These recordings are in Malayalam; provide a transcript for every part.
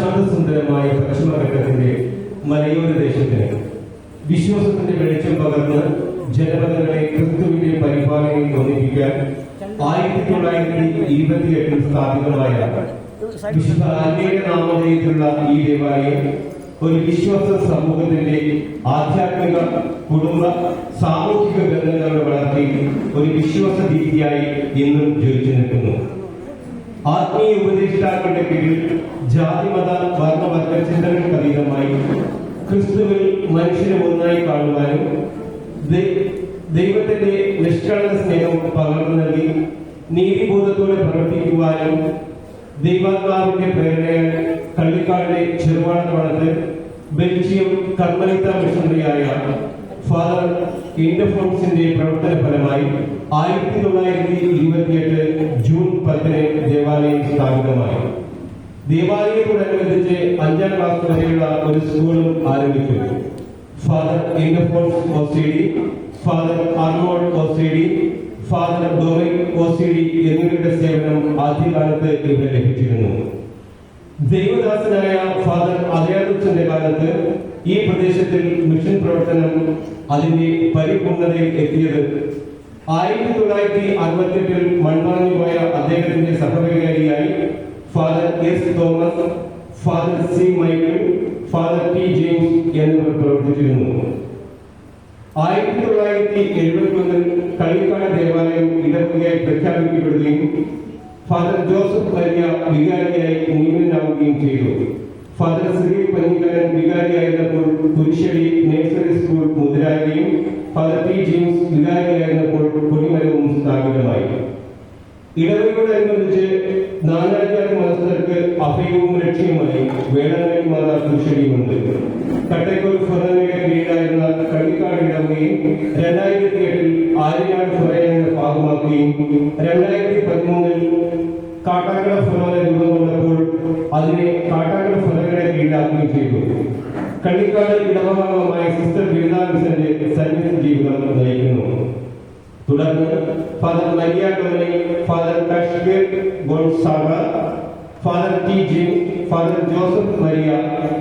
ശാന്തസുന്ദരമായ പശ്ചിമഘട്ടത്തിന്റെ മലയോര ദേശത്തിന് വിശ്വാസത്തിന്റെ വെളിച്ചം പകർന്ന് ജനപദങ്ങളെ ക്രിസ്തുവിന്റെ പരിപാലനയിൽ ഒന്നിപ്പിക്കാൻ ആയിരത്തി തൊള്ളായിരത്തി ഇരുപത്തിയെട്ടിൽ സ്ഥാപിതമായ വിശുദ്ധ നാമധേയത്തിലുള്ള ഈ ദേവാലയം ഒരു വിശ്വാസ സമൂഹത്തിന്റെ ആധ്യാത്മിക കുടുംബ സാമൂഹിക ബന്ധങ്ങളുടെ വളർത്തി ഒരു വിശ്വാസ രീതിയായി ഇന്നും ജ്വലിച്ചു നിൽക്കുന്നു. ആത്മീയ ഉപദേഷ്ടാക്കളുടെ കീഴിൽ ജാതിമത വർണവർഗ ചിന്തകൾക്ക് അതീതമായി ക്രിസ്തുവിൽ മനുഷ്യനെ ഒന്നായി കാണുവാനും ദൈവത്തിന്റെ നിഷ്കളങ്ക സ്നേഹം പകർന്നു നൽകി നീതിബോധത്തോടെ പ്രവർത്തിക്കുവാനും ദൈവാത്മാവിന്റെ പ്രേരണയാൽ കള്ളിക്കാടിലെ ചെറുവാട വളർത്ത് ബെൽജിയം കർമ്മലിത്ത മിഷണറിയായ ഫാദർ ഇൻഡഫോൺസിന്റെ പ്രവർത്തന ഫലമായി ആയിരത്തി തൊള്ളായിരത്തി ഇരുപത്തിയെട്ട് ദേവാലയത്തോടനുബന്ധിച്ച് അഞ്ചാം ക്ലാസ് വരെയുള്ള ഒരു സ്കൂളും ആരംഭിച്ചു father ഇൻഡഫോൺസ് OCD father Arnold OCD father Doreen OCD എന്നിവരുടെ സേവനം ആദ്യകാലത്ത് ഇവിടെ ലഭിച്ചിരുന്നു. ദൈവദാസനായ ഫാദർ അദയാദുച്ചന്റെ കാലത്ത് ഈ പ്രദേശത്തിൽ മിഷൻ പ്രവർത്തനം അതിന്റെ പരിപൂർണതയിൽ എത്തിയത് ആയിരത്തി തൊള്ളായിരത്തി അറുപത്തെട്ടിൽ മൺമറഞ്ഞു പോയ അദ്ദേഹത്തിന്റെ സഹവികാരിയായി father S Thomas father C Michael father T James എന്നിവർ പ്രവർത്തിച്ചിരുന്നു. ആയിരത്തി തൊള്ളായിരത്തി എഴുപത്തി ഒന്നിൽ കളിക്കാട് ദേവാലയം ഇടവകയായി പ്രഖ്യാപിക്കപ്പെടുകയും ഫാദർ ജോസഫ് മരിയ വികാരിയായി നിയമിതനാവുകയും ചെയ്തു. ഫാദർ ശ്രീ പഞ്ഞിക്കരൻ വികാരിയായിരുന്നപ്പോൾ കുരിശടി നേഴ്സറി അഭയവും രക്ഷയുമായി വേളാങ്കണ്ണി മാതാ കുരിശടിയുമുണ്ട്. കട്ടക്കോൽ ഫൊറനയുടെ കീഴിലായിരുന്ന കള്ളിക്കാട് ഇടവകയും രണ്ടായിരത്തി എട്ടിൽ ആര്യനാട് ഫൊറയുടെ ഭാഗമാക്കുകയും രണ്ടായിരത്തി പതിമൂന്നിൽ കാട്ടാക്കട ഫൊറോന രൂപം കൊണ്ടപ്പോൾ അതിനെ കാട്ടാക്കട ഫൊറയുടെ കീഴിലാക്കുകയും ചെയ്തു. കള്ളിക്കാട് ഇടവഭാഗമായ സിസ്റ്റർ ബിരുദാമിസന്റെ മിഷന്റെ ജീവിതം നയിക്കുന്നു തുടർന്ന് father Maria Dominic father Casimir Gonzaga father T G father Joseph Maria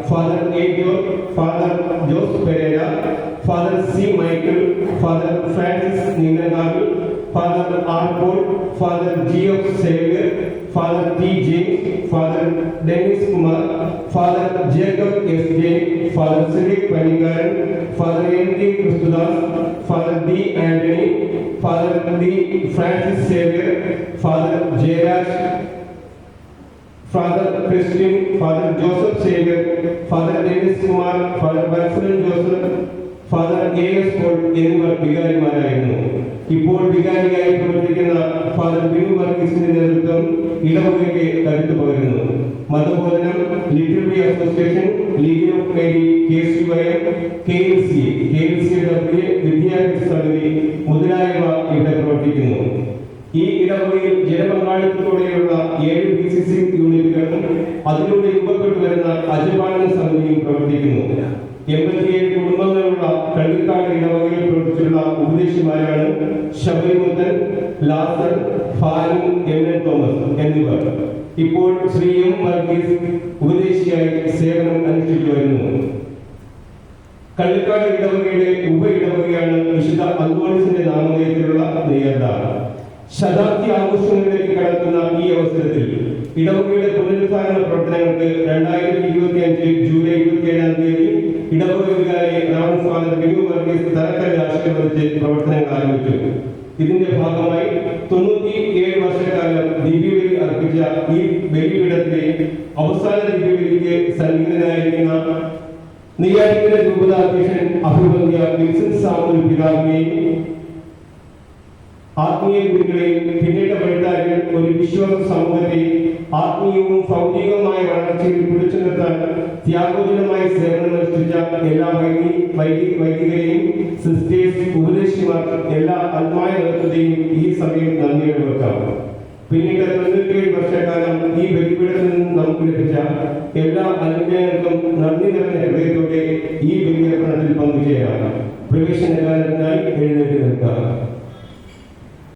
father A Jo father Jose Pereira father C Michael father Francis Neelanath father R Paul father G F Xavier father T James father Dennis Kumar father Jacob S J father Cyriac Panikaran father N T Kristudas father D Antony father D Francis Xavier father Christian father Joseph Xavier father Davis Kumar father Balsalan Joseph father A S Paul എന്നിവർ വികാരിമാരായിരുന്നു. ഇപ്പോൾ വികാരിയായി പ്രവർത്തിക്കുന്ന ഫാദർ ബിനു വർഗീസിന്റെ നേതൃത്വം ഇടവകയ്ക്ക് കരുത്തു പകരുന്നു. മതബോധനം little B association league of Mary K C Y K L C K L C W വിദ്യാർത്ഥി സമിതി മുതലായവ ഇവിടെ പ്രവർത്തിക്കുന്നു. ഈ ഇടവകയിൽ ജനപങ്കാളിത്തത്തോടെയുള്ള ഏഴ് ബി സി സി യൂണിറ്റുകളും അതിലൂടെ രൂപപ്പെട്ടു വരുന്ന അജപാലന സമിതിയും പ്രവർത്തിക്കുന്നു. എൺപത്തിയേഴ് കുടുംബങ്ങളുള്ള കള്ളിക്കാട് ഇടവകയിൽ പ്രവർത്തിച്ചിട്ടുള്ള ഉപദേശിമാരാണ് ശബരിമുത്തൻ ലാസർ ഫാലു എം. എൻ. തോമസ് എന്നിവർ. ഇപ്പോൾ ശ്രീ എം. വർഗീസ് ഉപദേശിയായി സേവനം അനുഷ്ഠിച്ചു വരുന്നു. കള്ളിക്കാട് ഇടവകയുടെ ഉപ ഇടവകയാണ് വിശുദ്ധ അന്തോണിസിന്റെ നാമധേയത്തിലുള്ള നെയ്യർദ ശതാബ്ദി ആഘോഷങ്ങളിലേക്ക് കടക്കുന്ന ഈ അവസരത്തിൽ ഇടവകയുടെ പുനരുദ്ധാരണ പ്രവർത്തനങ്ങൾക്ക് രണ്ടായിരത്തി ഇരുപത്തി അഞ്ച് ജൂലൈ ഇരുപത്തിയേഴാം തീയതി ഇടവക വികാരി ഫാദർ ബിനു വർഗീസ് തലക്കല്ല് ആശീർവദിച്ച് പ്രവർത്തനങ്ങൾ ആരംഭിച്ചു. ഇതിന്റെ ഭാഗമായി തൊണ്ണൂറ്റി ഏഴ് വർഷക്കാലം ദിവ്യബലി അർപ്പിച്ച ഈ ബലിപീഠത്തിലെ അവസാന ദിവ്യബലിക്ക് സന്നിഹിതനായിരിക്കുന്ന നെയ്യാറ്റിന്റെ രൂപതാധ്യക്ഷൻ അഭിവന്ധ്യ വിൻസൻ സാമുൽ പിതാവിനെയും ആത്മീയ ഗുരുക്കളെയും പിന്നീട് വഴിതാരികൾ ഒരു വിശ്വാസ സമൂഹത്തെ ആത്മീയവും ഭൗതികവുമായ വളർച്ചയിൽ പിടിച്ചു നിർത്താൻ ത്യാഗോചനമായ സേവനം അനുഷ്ഠിച്ച എല്ലാ വൈദി വൈദി വൈദികരെയും സിസ്റ്റേഴ്സ് ഉപദേശിമാർ എല്ലാ അന്മായ നേതൃത്വത്തെയും ഈ സമയം നന്ദിയോടെ വെക്കാം പിന്നീട് തൊണ്ണൂറ്റിയേഴ് വർഷക്കാലം ഈ ബലിപീഠത്തിൽ നിന്ന് നമുക്ക് ലഭിച്ച എല്ലാ അനുഗ്രഹങ്ങൾക്കും നന്ദി നിറഞ്ഞ ഹൃദയത്തോടെ ഈ ബലിയർപ്പണത്തിൽ പങ്കുചേരാം. പ്രവേശന കാലത്തിനായി എഴുന്നേറ്റ് നിൽക്കാം.